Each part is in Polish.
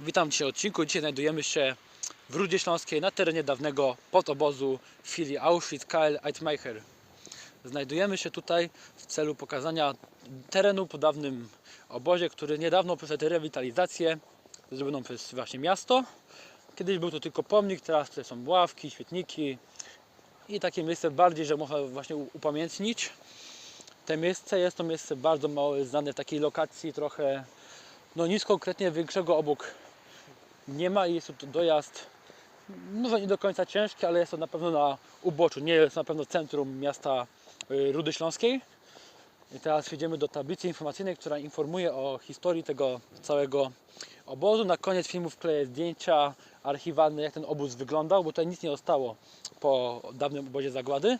Witam Cię w odcinku. Dzisiaj znajdujemy się w Rudzie Śląskiej na terenie dawnego podobozu filii Auschwitz-KL Eitmacher. Znajdujemy się tutaj w celu pokazania terenu po dawnym obozie, który niedawno przeszedł rewitalizację zrobioną przez właśnie miasto. Kiedyś był to tylko pomnik, teraz tutaj są ławki, świetniki i takie miejsce bardziej, że można właśnie upamiętnić. Te miejsce jest to miejsce bardzo mało znane w takiej lokacji trochę no nic konkretnie większego obok nie ma i jest to dojazd może nie do końca ciężki, ale jest to na pewno na uboczu, nie jest na pewno centrum miasta y, Rudy Śląskiej. I teraz przejdziemy do tablicy informacyjnej, która informuje o historii tego całego obozu. Na koniec filmu wkleję zdjęcia archiwalne, jak ten obóz wyglądał, bo tutaj nic nie zostało po dawnym obozie zagłady.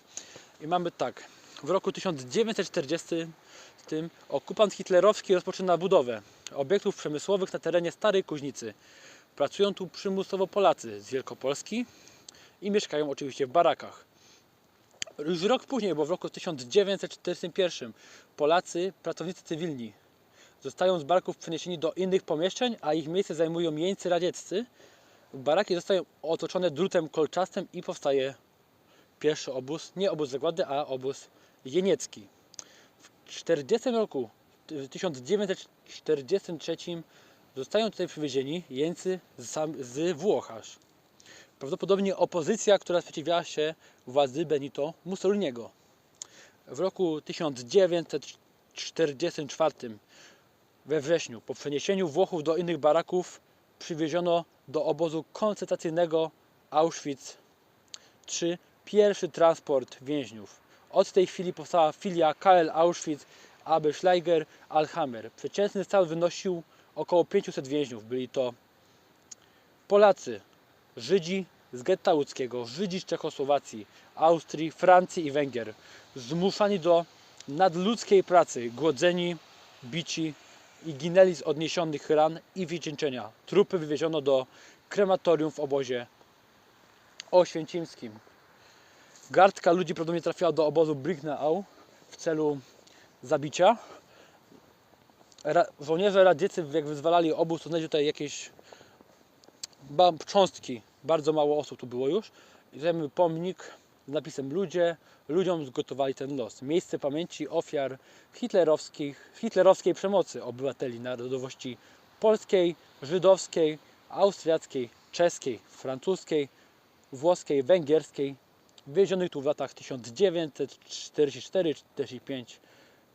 I mamy tak, w roku 1940 tym okupant hitlerowski rozpoczyna budowę obiektów przemysłowych na terenie Starej Kuźnicy. Pracują tu przymusowo Polacy z Wielkopolski i mieszkają oczywiście w barakach. Już rok później, bo w roku 1941 Polacy, pracownicy cywilni zostają z baraków przeniesieni do innych pomieszczeń, a ich miejsce zajmują jeńcy radzieccy. Baraki zostają otoczone drutem kolczastym i powstaje pierwszy obóz, nie obóz zagłady, a obóz jeniecki. W 40 roku, w 1943 zostają tutaj przywiezieni jeńcy z, Włoch aż. Prawdopodobnie opozycja, która sprzeciwiała się władzy Benito Mussoliniego. W roku 1944 we wrześniu po przeniesieniu Włochów do innych baraków przywieziono do obozu koncentracyjnego Auschwitz III pierwszy transport więźniów. Od tej chwili powstała filia KL Auschwitz AB Schleicher Alhammer. Przeciętny stan wynosił około 500 więźniów. Byli to Polacy, Żydzi z getta łódzkiego, Żydzi z Czechosłowacji, Austrii, Francji i Węgier. Zmuszani do nadludzkiej pracy, głodzeni, bici i ginęli z odniesionych ran i wycieńczenia. Trupy wywieziono do krematorium w obozie oświęcimskim. Garstka ludzi prawdopodobnie trafiła do obozu Brignau w celu zabicia. Ra- żołnierze radzieccy, jak wyzwalali obóz, to znaleźli tutaj jakieś cząstki. Bardzo mało osób tu było już. I pomnik z napisem Ludzie, ludziom zgotowali ten los. Miejsce pamięci ofiar hitlerowskich, hitlerowskiej przemocy obywateli narodowości polskiej, żydowskiej, austriackiej, czeskiej, francuskiej, włoskiej, węgierskiej, wywiezionych tu w latach 1944-45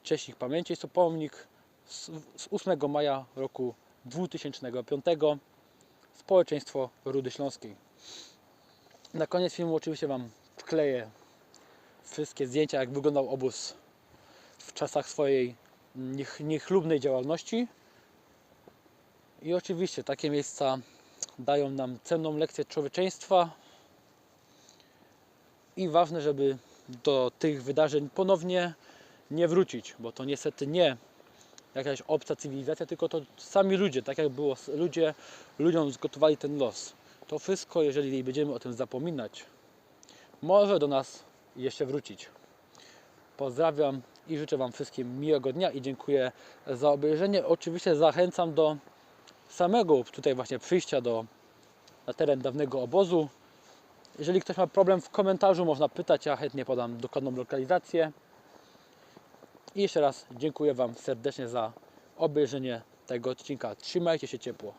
cześć ich pamięci. Jest to pomnik z, z 8 maja roku 2005 społeczeństwo Rudy Śląskiej. Na koniec filmu oczywiście Wam wkleję wszystkie zdjęcia, jak wyglądał obóz w czasach swojej niech, niechlubnej działalności. I oczywiście takie miejsca dają nam cenną lekcję człowieczeństwa i ważne, żeby do tych wydarzeń ponownie nie wrócić, bo to niestety nie jakaś obca cywilizacja, tylko to sami ludzie, tak jak było, ludzie ludziom zgotowali ten los. To wszystko, jeżeli będziemy o tym zapominać, może do nas jeszcze wrócić. Pozdrawiam i życzę Wam wszystkim miłego dnia i dziękuję za obejrzenie. Oczywiście zachęcam do samego tutaj właśnie przyjścia do, na teren dawnego obozu. Jeżeli ktoś ma problem w komentarzu, można pytać, ja chętnie podam dokładną lokalizację. I jeszcze raz dziękuję Wam serdecznie za obejrzenie tego odcinka. Trzymajcie się ciepło.